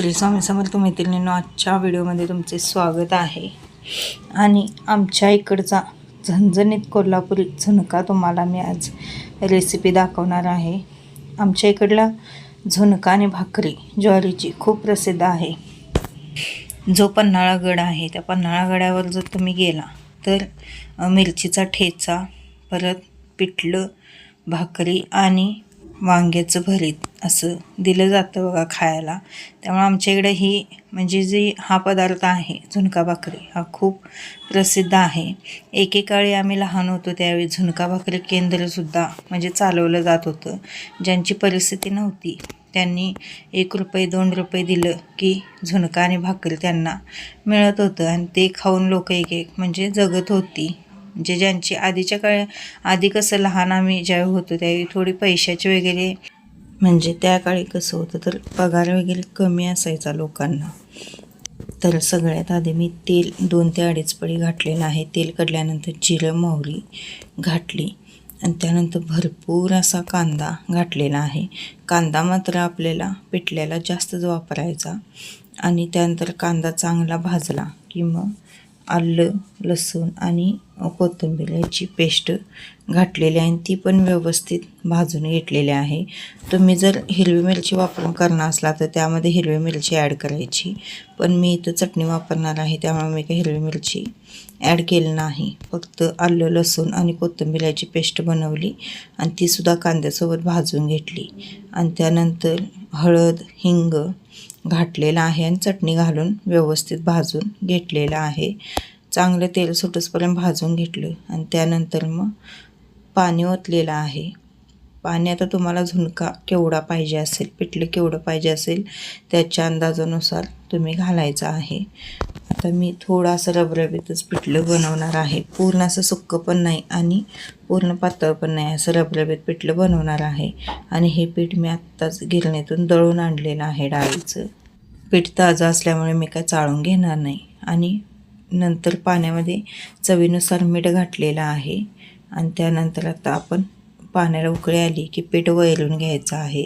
श्री स्वामी समर्थ मैत्रिणींनो आजच्या व्हिडिओमध्ये तुमचे स्वागत आहे. आणि आमच्या इकडचा झणझणीत कोल्हापुरी झुणका तुम्हाला मी आज रेसिपी दाखवणार आहे. आमच्या इकडला झुणका आणि भाकरी ज्वारीची खूप प्रसिद्ध आहे. जो पन्हाळा गड आहे त्या पन्हाळा गडावर जर तुम्ही गेला तर मिरचीचा ठेचा परत पिठलं भाकरी आणि वांग्याचं भरीत. असं दिलं जातं बघा खायला. त्यामुळे आमच्या इकडे ही म्हणजे जी हा पदार्थ आहे झुणका भाकरी हा खूप प्रसिद्ध आहे. एकेकाळी आम्ही लहान होतो त्यावेळी झुणका भाकरी केंद्रसुद्धा म्हणजे चालवलं जात होतं. ज्यांची परिस्थिती नव्हती त्यांनी एक रुपये दोन रुपये दिलं की झुणका आणि भाकरी त्यांना मिळत होतं आणि ते खाऊन लोक एक एक म्हणजे जगत होती. म्हणजे ज्यांची आधीच्या काळ आधी कसं लहान आम्ही ज्यावेळी होतो त्यावेळी थोडी पैशाचे वगैरे म्हणजे त्या काळी कसं होतं तर पगार वगैरे कमी असायचा लोकांना. तर सगळ्यात आधी मी तेल दोन ते अडीच पडी घातलेलं आहे तेल कडल्यानंतर जिरं मोहरी घातली. आणि त्यानंतर भरपूर असा कांदा घातलेला आहे. कांदा मात्र आपल्याला पिठल्याला जास्तच वापरायचा. आणि त्यानंतर कांदा चांगला भाजला की मग आलं लसूण आणि कोथिंबीर याची पेस्ट घातलेली आहे आणि ती पण व्यवस्थित भाजून घेतलेली आहे. तुम्ही जर हिरवी मिरची वापरून करणार असला तर त्यामध्ये हिरवी मिरची ॲड करायची. पण मी इथं चटणी वापरणार आहे त्यामुळे मी काही हिरवी मिरची ॲड केली नाही. फक्त आलं लसूण आणि कोथिंबीर याची पेस्ट बनवली आणि तीसुद्धा कांद्यासोबत भाजून घेतली. आणि त्यानंतर हळद हिंग घातलेला आहे आणि चटणी घालून व्यवस्थित भाजून घेतलेलं आहे. चांगलं तेल सुटसपर्यंत भाजून घेतलं आणि त्यानंतर मग पाणी ओतलेलं आहे. पाणी आता तुम्हाला झुणका केवढा पाहिजे असेल पिठलं केवढं पाहिजे असेल त्याच्या अंदाजानुसार तुम्ही घालायचं आहे. आता मी थोडासा रबरबीतच पिठलं बनवणार आहे. पूर्ण असं सुक्कं पण नाही आणि पूर्ण पातळ पण नाही असं रबरबीत पिठलं बनवणार आहे. आणि हे पीठ मी आत्ताच गिरणीतून दळून आणलेलं आहे डाळीचं. पीठ ताजं असल्यामुळे मी काय चाळून घेणार नाही. आणि नंतर पाण्यामध्ये चवीनुसार मीठ घातलेलं आहे. आणि त्यानंतर आता आपण पाण्याला उकळी आली की पीठ वैरून घ्यायचं आहे.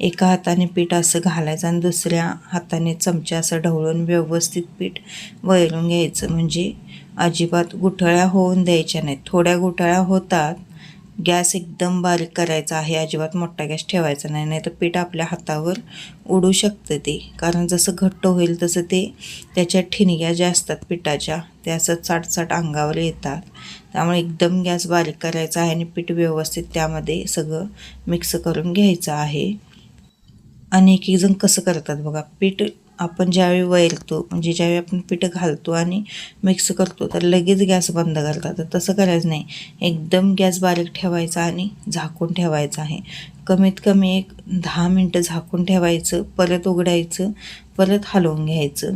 एका हाताने पीठ असं घालायचं आणि दुसऱ्या हाताने चमचा असं ढवळून व्यवस्थित पीठ वैरून घ्यायचं. म्हणजे अजिबात गुठळ्या होऊन द्यायच्या नाहीत. थोड्या गुठळ्या होतात गॅस एकदम बारीक करायचा आहे. अजिबात मोठा गॅस ठेवायचा नाही नाही तर पीठ आपल्या हातावर उडू शकतं ते. कारण जसं घट्ट होईल तसं ते त्याच्या ठिणग्या ज्या असतात पिठाच्या त्या असं चाटचाट अंगावर येतात. त्यामुळे एकदम गॅस बारीक करायचा आहे आणि पीठ व्यवस्थित त्यामध्ये सगळं मिक्स करून घ्यायचं आहे. आणि एक एकजण कसं करतात बघा पीठ आपण ज्यावेळी वैरतो म्हणजे ज्यावेळी आपण पीठ घालतो आणि मिक्स करतो तर लगेच गॅस बंद करतात. तर तसं करायचं नाही. एकदम गॅस बारीक ठेवायचा आणि झाकून ठेवायचा आहे. कमीत कमी एक दहा मिनटं झाकून ठेवायचं परत उघडायचं परत हलवून घ्यायचं.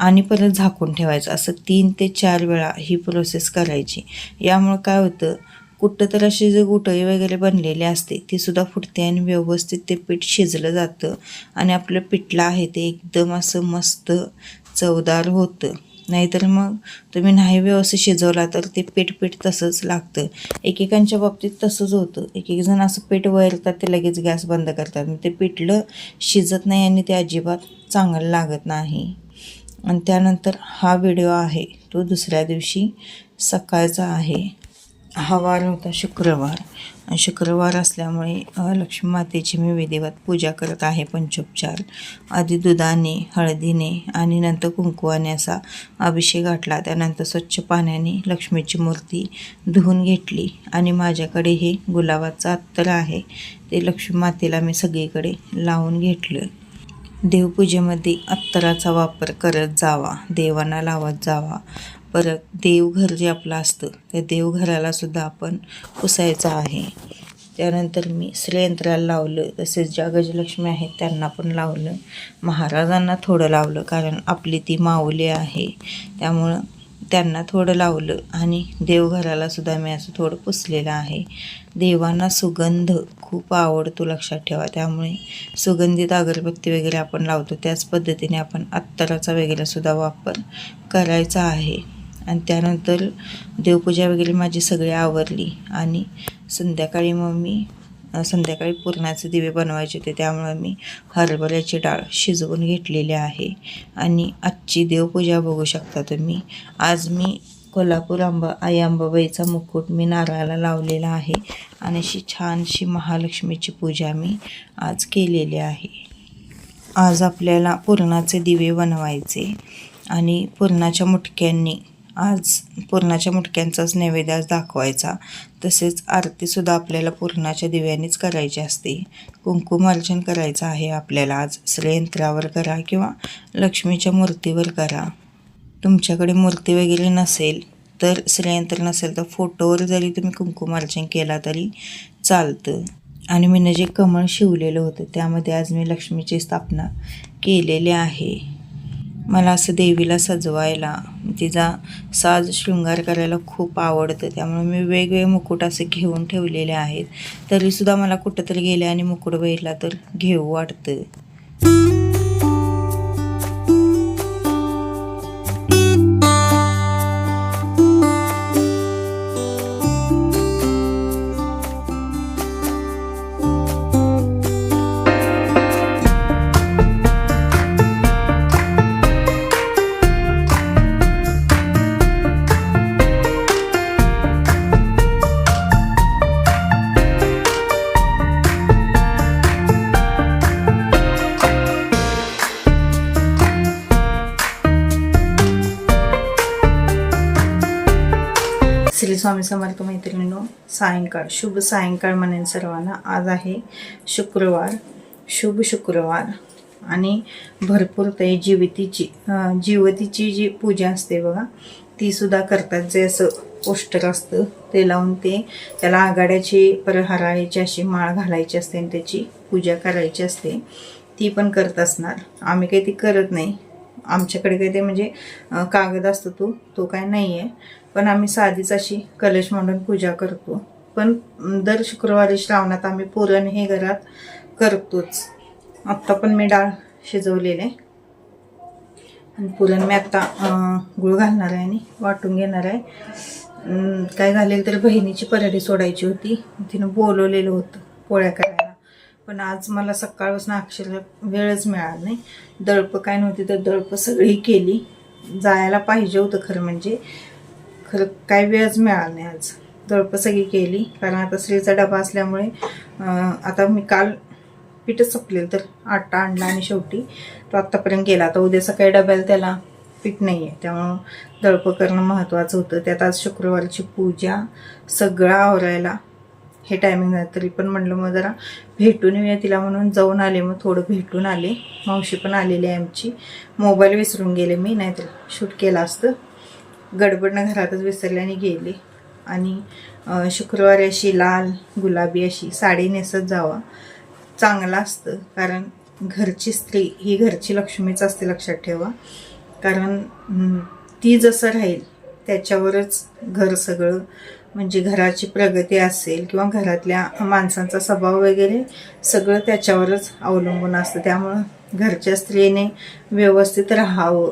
आणि परत झाकून ठेवायचं. असं तीन ते चार वेळा ही प्रोसेस करायची. यामुळं काय होतं कुठं तर अशी जे गुटळी वगैरे बनलेली असते ती सुद्धा फुटते आणि व्यवस्थित ते पीठ शिजलं जातं आणि आपलं पिठलं आहे ते एकदम असं मस्त चवदार होतं. नाहीतर मग तुम्ही नाही व्यवस्थित शिजवला तर ते पीठ पीठ तसंच लागतं. एकेकांच्या बाबतीत तसंच होतं. एक एक जण असं पीठ वैरतात ते लगेच गॅस बंद करतात मग ते पिठलं शिजत नाही आणि ते अजिबात चांगलं लागत नाही. आणि त्यानंतर हा व्हिडिओ आहे तो दुसऱ्या दिवशी सकाळचा आहे. हा वार होता शुक्रवार. आणि शुक्रवार असल्यामुळे लक्ष्मी मातेची मी विधिवत पूजा करत आहे पंचोपचार. आधी दुधाने हळदीने आणि नंतर कुंकुवाने असा अभिषेक घातला. त्यानंतर स्वच्छ पाण्याने लक्ष्मीची मूर्ती धुवून घेतली. आणि माझ्याकडे हे गुलाबाचं अत्तर आहे ते लक्ष्मी मातेला मी सगळीकडे लावून घेतलं. देवपूजेमध्ये अत्तराचा वापर करत जावा देवांना लावत जावा. परत देवघर जे आपलं असतं त्या देवघराला सुद्धा आपण पुसायचं आहे. त्यानंतर मी श्रेयंत्राला लावलं तसेच ज्या गजलक्ष्मी आहेत त्यांना पण लावलं. महाराजांना थोडं लावलं कारण आपली ती माऊली आहे. त्यामुळं त्यांना थोडं लावलं आणि देवघराला सुद्धा मी असं थोडं पुसलेलं आहे. देवांना सुगंध खूप आवडतो लक्षात ठेवा. त्यामुळे सुगंधित अगरबत्ती वगैरे आपण लावतो. त्याच पद्धतीने आपण अत्तराचा वगैरे सुद्धा वापर करायचा आहे. आणि त्यानंतर देवपूजा वगैरे माझी सगळी आवरली आणि संध्याकाळी मग मी संध्याकाळी पुरणाचे दिवे बनवायचे होते त्यामुळे मी हरभऱ्याची डाळ शिजवून घेतलेली आहे. आणि आजची देवपूजा बघू शकता तुम्ही. आज मी कोल्हापूर आंबा आई आंबाबाईचा मुकुट मी नारळाला लावलेला आहे आणि अशी छानशी महालक्ष्मीची पूजा मी आज केलेली आहे. आज आपल्याला पुरणाचे दिवे बनवायचे आणि पुरणाच्या मुटक्यांनी आज पुरणाच्या मुटक्यांचाच नैवेद्य आज दाखवायचा. तसेच आरतीसुद्धा आपल्याला पुरणाच्या दिव्यानेच करायची असते. कुंकुमार्चन करायचं आहे आपल्याला आज. श्रेयंत्रावर करा किंवा लक्ष्मीच्या मूर्तीवर करा. तुमच्याकडे मूर्ती वगैरे नसेल तर श्रेयंत्र नसेल तर फोटोवर जरी तुम्ही कुंकुमार्चन केला तरी चालतं. आणि मी जे कमळ शिवलेलं होतं त्यामध्ये आज मी लक्ष्मीची स्थापना केलेली आहे. मला असं देवीला सजवायला तिचा साज शृंगार करायला खूप आवडतं. त्यामुळे मी वेगवेगळे मुकुट असे घेऊन ठेवलेले आहेत. तरीसुद्धा मला कुठंतरी गेले आणि मुकुट बघितला तर घेऊ वाटतं. स्वामी समर्थ मैत्रिणींनो सायंकाळ शुभ सायंकाळ म्हणेन सर्वांना. आज आहे शुक्रवार शुभ शुक्रवार. आणि भरपूर ते जीवितीची जीवतीची जी पूजा असते बघा ती सुद्धा करतात. जे असं पोस्टर असतं ते लावून ते त्याला आघाड्याची परहारायची अशी माळ घालायची असते आणि त्याची पूजा करायची असते. ती पण करत असणार. आम्ही काही ती करत नाही. आमच्याकडे काही ते म्हणजे कागद असतो तो तो काय नाही आहे पण आम्ही साधीच अशी कलश मांडून पूजा करतो. पण दर शुक्रवारी श्रावणात आम्ही पुरण हे घरात करतोच. आत्ता पण मी डाळ शिजवलेले आणि पुरण मी आत्ता गुळ घालणार आहे आणि वाटून घेणार आहे. काय झालेलं तर बहिणीची पराठी सोडायची होती. तिनं बोलवलेलं होतं पोळ्या करायला. पण आज मला सकाळपासून अक्षर वेळच मिळाला नाही. दळपं काय नव्हती तर दळपं सगळी केली. जायला पाहिजे होतं खरं म्हणजे. खरं काय वेळच मिळाला नाही आज. दळपं सगळी केली. कारण आता स्त्रीचा डबा असल्यामुळे आता मी काल पीठच संपलेलं तर आटा आणला आणि शेवटी तो आत्तापर्यंत गेला. आता उद्या सकाळी डब्याला त्याला पीठ नाही आहे त्यामुळं दळपं करणं महत्त्वाचं होतं. त्यात आज शुक्रवारची पूजा सगळं आवरायला हे टायमिंग नाही तरी पण म्हणलं मग जरा भेटून येऊया तिला म्हणून. जाऊन आले. मग थोडं भेटून आले. मावशी पण आलेली आहे आमची. मोबाईल विसरून गेले मी. नाहीतर शूट केलं असतं. गडबडनं घरातच विसरल्याने गेले. आणि शुक्रवारी अशी लाल गुलाबी अशी साडी नेसत जावा. चांगलं असतं कारण घरची स्त्री ही घरची लक्ष्मीच असते लक्षात ठेवा. कारण ती जसं राहील त्याच्यावरच घर सगळं म्हणजे घराची प्रगती असेल किंवा घरातल्या माणसांचा स्वभाव वगैरे सगळं त्याच्यावरच अवलंबून असतं. त्यामुळं घरच्या स्त्रीने व्यवस्थित राहावं.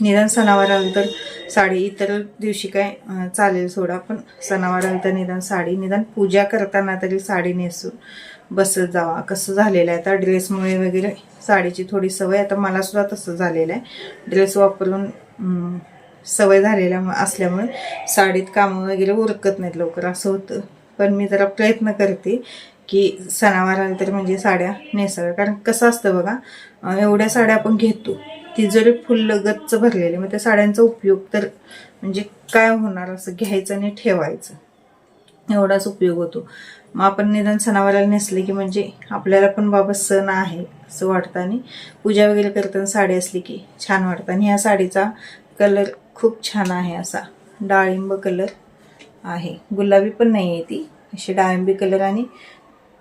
निदान सणावार आलं तर साडी इतर दिवशी काय चालेल सोडा पण सणावारानंतर निदान साडी निदान पूजा करताना तरी साडी नेसून बसत जावा. कसं झालेलं आहे आता ड्रेसमुळे वगैरे साडीची थोडी सवय आता मलासुद्धा तसं झालेलं आहे. ड्रेस वापरून सवय झालेल्या असल्यामुळे साडीत कामं वगैरे उरकत नाहीत लवकर असं होतं. पण मी जरा प्रयत्न करते की सणावार तर म्हणजे साड्या नेसाव्या. कारण कसं असतं बघा एवढ्या साड्या आपण घेतो ती जरी फुल्ल गच्च भरलेली मग त्या साड्यांचा उपयोग तर म्हणजे काय होणार असं घ्यायचं आणि ठेवायचं? एवढाच उपयोग होतो. मग आपण निदान सणावाराला नेसले की म्हणजे आपल्याला पण बाबा सण आहे असं वाटतं आणि पूजा वगैरे करताना साडी असली की छान वाटतं. आणि ह्या साडीचा कलर खूप छान आहे असा. डाळिंब कलर आहे. गुलाबी पण नाही आहे ती. अशी डाळिंबी कलर आणि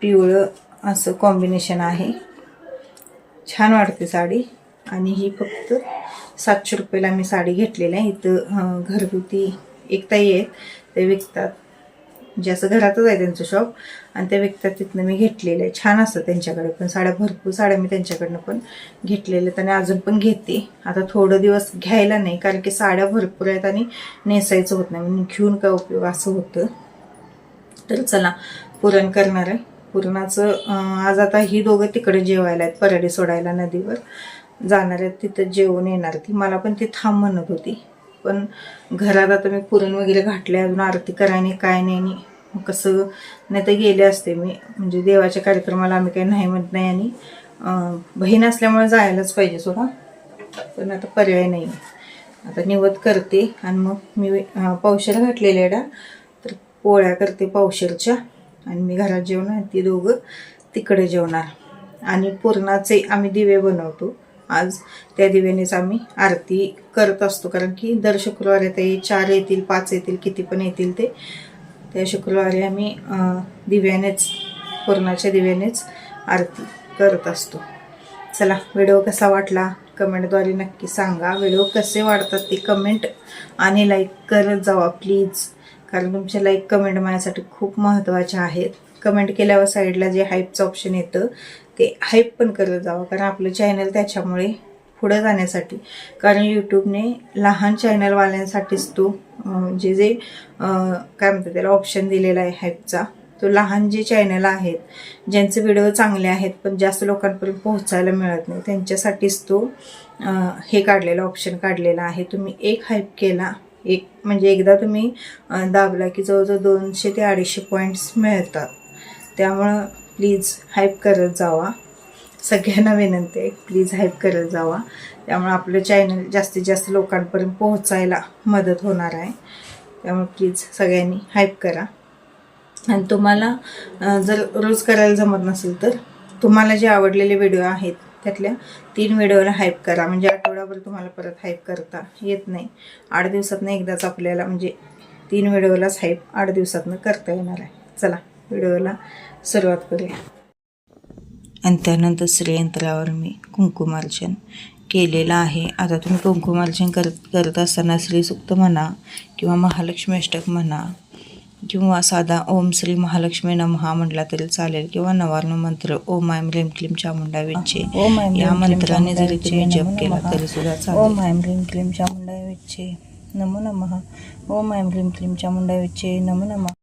पिवळं असं कॉम्बिनेशन आहे. छान वाटते साडी. आणि ही फक्त सातशे रुपयाला मी साडी घेतलेली आहे. इथं घरगुती एकताई आहेत. ते विकतात. जे असं घरातच आहे त्यांचं शॉप आणि ते विकतात तिथनं मी घेतलेलं आहे. छान असतं त्यांच्याकडे पण. साड्या भरपूर साड्या मी त्यांच्याकडनं पण घेतलेल्या आहेत आणि अजून पण घेते. आता थोडं दिवस घ्यायला नाही कारण की साड्या भरपूर आहेत आणि नेसायचं होत नाही. म्हणून घेऊन काय उपयोग? असं होतं. तर चला पुरण करणार आहे. पुरणाचं आज आता ही दोघं तिकडे जेवायला आहेत. पराडी सोडायला नदीवर. जाणार आहेत तिथं जेवून येणार ती मला पण ती थांब म्हणत होती. पण घरात आता मी पुरण वगैरे घातले अजून आरती करायने काय नाही कसं नाही तर गेले असते मी. म्हणजे देवाच्या कार्यक्रमाला आम्ही काही नाही म्हणत नाही आणि बहीण असल्यामुळे जायलाच पाहिजे सोडा. पण आता पर्याय नाही. आता निवत करते आणि मग मी पावशेर घातलेल्या डा तर पोळ्या करते पावशेरच्या आणि मी घरात जेवणार ती दोघं तिकडे जेवणार. आणि पूर्णाचे आम्ही दिवे बनवतो. आज त्या दिव्यानेच आम्ही आरती करत असतो. कारण की दर शुक्रवारी ते चार येतील पाच येतील किती पण येतील ते. त्या शुक्रवारी आम्ही दिव्यानेच पूर्णाच्या दिव्यानेच आरती करत असतो. चला व्हिडिओ कसा वाटला? कमेंटद्वारे नक्की सांगा. व्हिडिओ कसे वाढतात ते कमेंट आणि लाईक करत जावा प्लीज. कारण तुमचे लाईक कमेंट माझ्यासाठी खूप महत्त्वाच्या आहेत. कमेंट केल्यावर साईडला जे हाईपचं ऑप्शन येतं ते हाईप पण करत जावं. कारण आपलं चॅनल त्याच्यामुळे पुढं जाण्यासाठी. कारण यूट्यूबने लहान चॅनलवाल्यांसाठीच तो जे जे काय म्हणतात त्याला ऑप्शन दिलेला आहे हाईपचा तो लहान जे चॅनल आहेत ज्यांचे व्हिडिओ चांगले आहेत पण जास्त लोकांपर्यंत पोहोचायला मिळत नाही त्यांच्यासाठीच तो हे काढलेला ऑप्शन काढलेला आहे. तुम्ही एक हाईप केला एक म्हणजे एकदा तुम्ही दाबला की जवळजवळ दोनशे ते अडीचशे पॉईंट्स मिळतात. त्यामुळं प्लीज हाईप करत जावा. सगळ्यांना विनंती आहे प्लीज हाईप करत जावा. त्यामुळे आपलं चॅनल जास्तीत जास्त लोकांपर्यंत पोहोचायला मदत होणार आहे. त्यामुळे प्लीज सगळ्यांनी हाईप करा. आणि तुम्हाला जर रोज करायला जमत नसेल तर तुम्हाला जे आवडलेले व्हिडिओ आहेत त्यातल्या तीन व्हिडिओला हाईप करा. म्हणजे आठवड्याभर तुम्हाला परत हाईप करता येत नाही. आठ दिवसातनं एकदाच आपल्याला म्हणजे तीन व्हिडिओलाच हाईप आठ दिवसातनं करता येणार आहे. चला. व्हिडिओला सुरुवात करूया. आणि त्यानंतर श्रीयंत्रावर मी कुंकुमार्चन केलेलं आहे. आता तुम्ही कुंकुमार्चन करत करत असताना श्रीसुक्त म्हणा किंवा महालक्ष्मी अष्टक म्हणा किंवा साधा ओम श्री महालक्ष्मी नमहा म्हटला तरी चालेल किंवा नवार्ण मंत्र ओम आयम ह्रीम क्लीम चामुंडा विच्छे ओम ऐं या मंत्राने जरी तुम्ही जप केला. तरी सुद्धा ओम चालेल ऐं ह्रीं क्लीं चामुंडाय विच्चे नमो नमः. ओम ऐं ह्रीं क्लीं चामुंडाय विच्चे नमो नमः.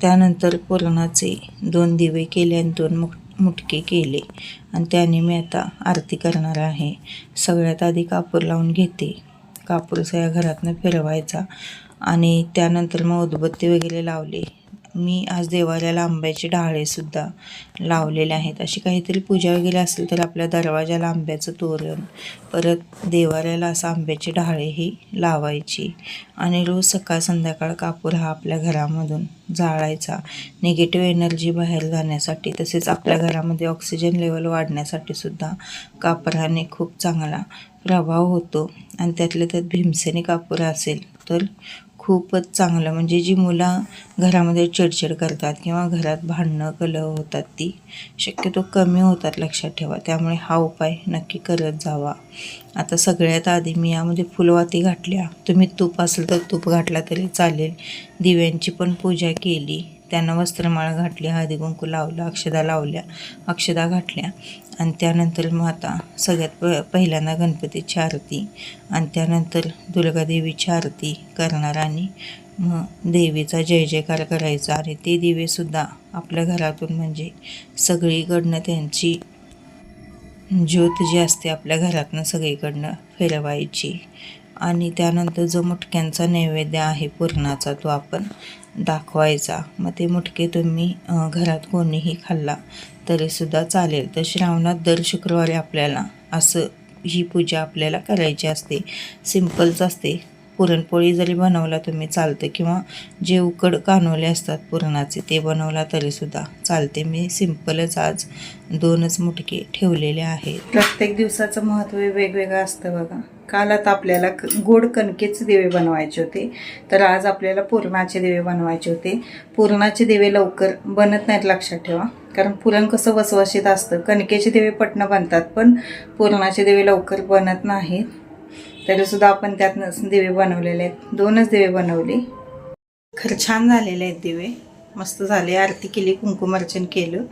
त्यानंतर पुरणाचे दोन दिवे केले आणि दोन मुठ मुटके केले. आणि त्याने मी आता आरती करणार आहे. सगळ्यात आधी कापूर लावून घेते. कापूर सगळ्या घरातनं फिरवायचा. आणि त्यानंतर मग उदबत्ती वगैरे लावले. मी आज देवाऱ्याला आंब्याचे डहाळेसुद्धा लावलेले आहेत. अशी काहीतरी पूजा वगैरे असेल तर आपल्या दरवाजाला आंब्याचं तोरण परत देवाऱ्याला असं आंब्याचे डहाळेही लावायची आणि रोज सकाळ संध्याकाळ कापूर हा आपल्या घरामधून जाळायचा. निगेटिव्ह एनर्जी बाहेर जाण्यासाठी तसेच आपल्या घरामध्ये ऑक्सिजन लेवल वाढण्यासाठी सुद्धा कापराने खूप चांगला प्रभाव होतो. आणि त्यातल्या त्यात भीमसेनी कापूर असेल तर खूपच चांगलं. म्हणजे जी मुलं घरामध्ये चिडचिड करतात किंवा घरात भांडणं कलह होतात ती शक्यतो कमी होतात लक्षात ठेवा. त्यामुळे हा उपाय नक्की करत जावा. आता सगळ्यात आधी मी यामध्ये फुलवाती घातल्या. तुम्ही तूप असेल तर तूप घातला तरी चालेल. दिव्यांची पण पूजा केली. त्यांना वस्त्रमाळ घातली हळदी कुंकू लावलं अक्षदा लावल्या अक्षदा घातल्या. आणि त्यानंतर मग आता सगळ्यात प पहिल्यांदा गणपतीची आरती आणि त्यानंतर दुर्गादेवीची आरती करणार आणि मग देवीचा जय जयकार करायचा. आणि ते दिवेसुद्धा आपल्या घरातून म्हणजे सगळीकडनं त्यांची ज्योत जी असते आपल्या घरातनं सगळीकडनं फिरवायची. आणि त्यानंतर जो मुटक्यांचा नैवेद्य आहे पुरणाचा तो आपण दाखवायचा. मग ते मुटके तुम्ही घरात कोणीही खाल्ला तरीसुद्धा चालेल. तर श्रावणात दर शुक्रवारी आपल्याला असं ही पूजा आपल्याला करायची असते. सिम्पलच असते. पुरणपोळी जरी बनवला तुम्ही चालतं किंवा जे उकड कानवले असतात पुरणाचे ते बनवला तरीसुद्धा चालते. मी सिंपलच आज दोनच मुटके ठेवलेले आहेत प्रत्येक दिवसाचं महत्त्व वेगवेगळं असतं बघा. काल आता आपल्याला क- गोड कणकेचे दिवे बनवायचे होते तर आज आपल्याला पुरणाचे दिवे बनवायचे होते. पुरणाचे दिवे लवकर बनत नाहीत लक्षात ठेवा. कारण पुरण कसं वसवशीत असतं. कणकेचे दिवे पटणं बनतात पण पुरणाचे दिवे लवकर बनत नाहीत. तरीसुद्धा आपण त्यातनं दिवे बनवलेले आहेत. दोनच दिवे बनवले. खरं छान झालेले आहेत दिवे. मस्त झाले. आरती केली कुंकुमार्चन केलं.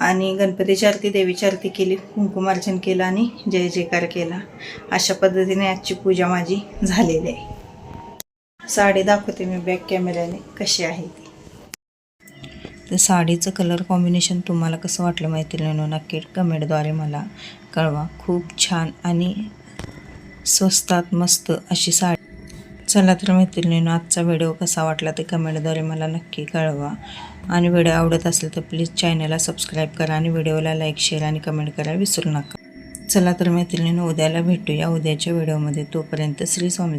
आणि गणपतीची आरती देवीची आरती केली कुंकुमार्चन केलं आणि जय जयकार केला. अशा पद्धतीने आजची पूजा माझी झालेली आहे. साडी दाखवते मी बॅक कॅमेऱ्याने कशी आहे ती? तर साडीचं कलर कॉम्बिनेशन तुम्हाला कसं वाटलं मैत्रिणींनो नक्की कमेंटद्वारे मला कळवा. खूप छान आणि स्वस्तात मस्त अशी साडी. चला तर मैत्रिणीनं आजचा व्हिडिओ कसा वाटला ते कमेंटद्वारे मला नक्की कळवा. आणि व्हिडिओ आवडत असेल तर प्लीज चॅनलला सबस्क्राईब करा आणि व्हिडिओला लाईक शेअर आणि कमेंट करायला विसरू नका. चला तर मैत्रिणीनं उद्याला भेटूया. उद्याच्या व्हिडिओमध्ये तोपर्यंत श्री स्वामी